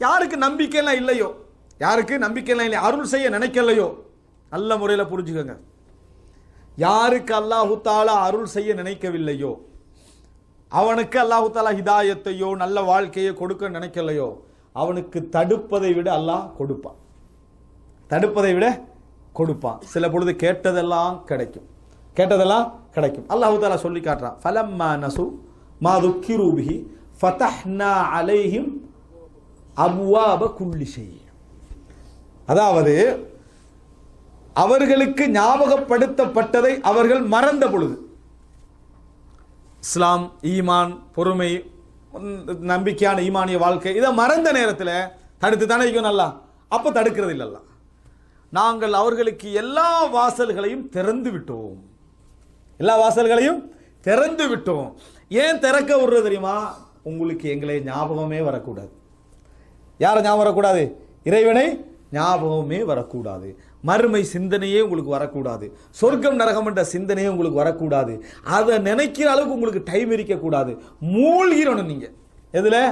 யாருக்கு நம்பிக்கைலாம் இல்லையோ? யாருக்கு நம்பிக்கைலாம் இல்லை அருள் செய்ய நினைக்கலையோ? நல்ல முறையில் புரிஞ்சுக்கோங்க. யாருக்கு அல்லாஹு தாலா அருள் செய்ய நினைக்கவில்லையோ? அவனுக்கு அல்லாஹு தாலா ஹிதாயத்தையோ நல்ல வாழ்க்கையை கொடுக்க நினைக்கலையோ? அவனுக்கு தடுப்பதை விட அல்லாஹ் கொடுப்பான். தடுப்பதை விட கொடுப்பான். சில பொழுது கேட்டதெல்லாம் கிடைக்கும். கேட்டதெல்லாம் கிடைக்கும். அல்லாஹு தாலா சொல்லி காட்டுறான். ஃபலம்மா நசு மா துக்கிரு ஃபதஹ்னா அலைஹிம் அபுவாப குல்லி ஷை அதாவது அவர்களுக்கு ஞாபகப்படுத்தப்பட்டதை அவர்கள் மறந்த பொழுது. இஸ்லாம் ஈமான் பொறுமை நம்பிக்கையான ஈமானிய வாழ்க்கை இதை மறந்த நேரத்தில் தடுத்து தானே வைக்கும் நல்லா அப்போ தடுக்கிறது இல்லைல்ல. நாங்கள் அவர்களுக்கு எல்லா வாசல்களையும் திறந்து விட்டோம். எல்லா வாசல்களையும் திறந்து விட்டோம். ஏன் திறக்க விடுறது தெரியுமா? உங்களுக்கு எங்களை ஞாபகமே வரக்கூடாது. யாரை ஞாபகம் வரக்கூடாது? இறைவனை ஞாபகமே வரக்கூடாது. மறுமை சிந்தனையே உங்களுக்கு வரக்கூடாது. சொர்க்கம் நரகம் என்ற சிந்தனையே உங்களுக்கு வரக்கூடாது. அதை நினைக்கிற அளவுக்கு உங்களுக்கு டைம் இருக்கக்கூடாது. மூழ்கிடணும் நீங்கள் எதில்?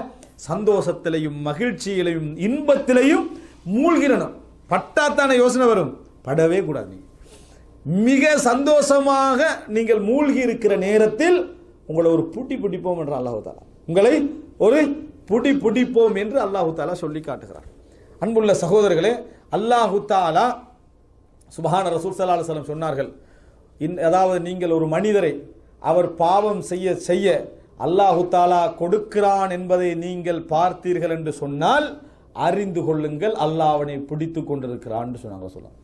சந்தோஷத்திலையும் மகிழ்ச்சியிலையும் இன்பத்திலையும் மூழ்கிடணும் பட்டாத்தான யோசனை வரும். படவே கூடாது நீங்கள் மிக சந்தோஷமாக நீங்கள் மூழ்கி இருக்கிற நேரத்தில் உங்களை ஒரு பூட்டி பிடிப்போம் என்ற அல்லாஹு உங்களை ஒரு புடி பிடிப்போம் என்று அல்லாஹு தாலா சொல்லி காட்டுகிறார். அன்புள்ள சகோதரர்களே அல்லாஹு தாலா சுபஹான ரசூல் ஸல்லல்லாஹு அலைஹி சொன்னார்கள் இன் அதாவது நீங்கள் ஒரு மனிதரை அவர் பாவம் செய்ய செய்ய அல்லாஹு தாலா கொடுக்கிறான் என்பதை நீங்கள் பார்த்தீர்கள் என்று சொன்னால் அறிந்து கொள்ளுங்கள் அல்லாஹ் அவனை பிடித்து கொண்டிருக்கிறான் சொன்னாங்க சொல்லலாம்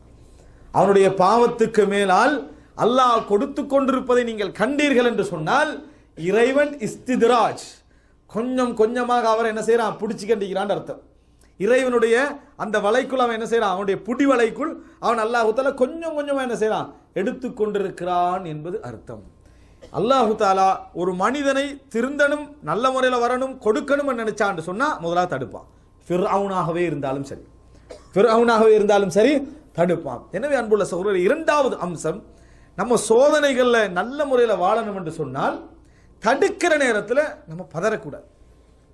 அவனுடைய பாவத்துக்கு மேலால் அல்லாஹ் கொடுத்து கொண்டிருப்பதை நீங்கள் கண்டீர்கள் என்று சொன்னால் இறைவன் இஸ்திதிராஜ் கொஞ்சம் கொஞ்சமாக அவர் என்ன செய்கிறான் பிடிச்சி கண்டிக்கிறான் அர்த்தம். இறைவனுடைய அந்த வலைக்குள் அவன் என்ன செய்கிறான் அவனுடைய புடி வலைக்குள் அவன் அல்லாஹுத்தால கொஞ்சம் கொஞ்சமாக என்ன செய்கிறான் எடுத்து கொண்டிருக்கிறான் என்பது அர்த்தம். அல்லாஹு தாலா ஒரு மனிதனை திருந்தனும் நல்ல முறையில் வரணும் கொடுக்கணும் நினைச்சான்னு சொன்னால் முதலாக தடுப்பான். ஃபிர் அவனாகவே இருந்தாலும் சரி. ஃபிர்அவுனாகவே இருந்தாலும் சரி தடுப்பான். எனவே அன்புள்ள சகோதரர் இரண்டாவது அம்சம் நம்ம சோதனைகளில் நல்ல முறையில் வாழணும் என்று சொன்னால் தடுக்கிற நேரத்தில் நம்ம பதறக்கூடாது.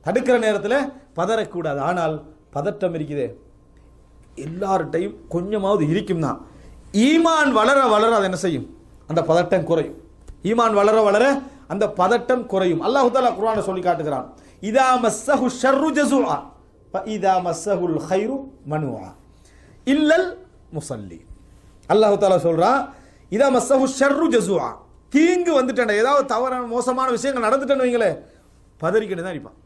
தடுக்கிற நேரத்தில் பதறக்கூடாது. ஆனால் பதட்டம் இருக்குதே எல்லார்ட்டையும் கொஞ்சமாவது இருக்கும் தான் ஈமான் வளர வளர அது என்ன செய்யும்? அந்த பதட்டம் குறையும். ஈமான் வளர வளர அந்த பதட்டம் குறையும். அல்லாஹு தாலா குர்ஆனை சொல்லி காட்டுகிறான். இதா மஸ்ஸஹு ஷர்ரு ஜஸுஆ இதா மஸ்ஸஹுல் ஹைரு மனுஆ இல்லல் முசல்லி அல்லாஹு தாலா சொல்றான் இதா மஸ்ஸஹு ஷர்ரு ஜஸுஆ தீங்கு வந்துட்டேன் ஏதாவது தவறான மோசமான விஷயங்கள் நடந்துட்டேன்னு வைங்களேன். பதறிக்கிட்டு தான் இருப்பான்.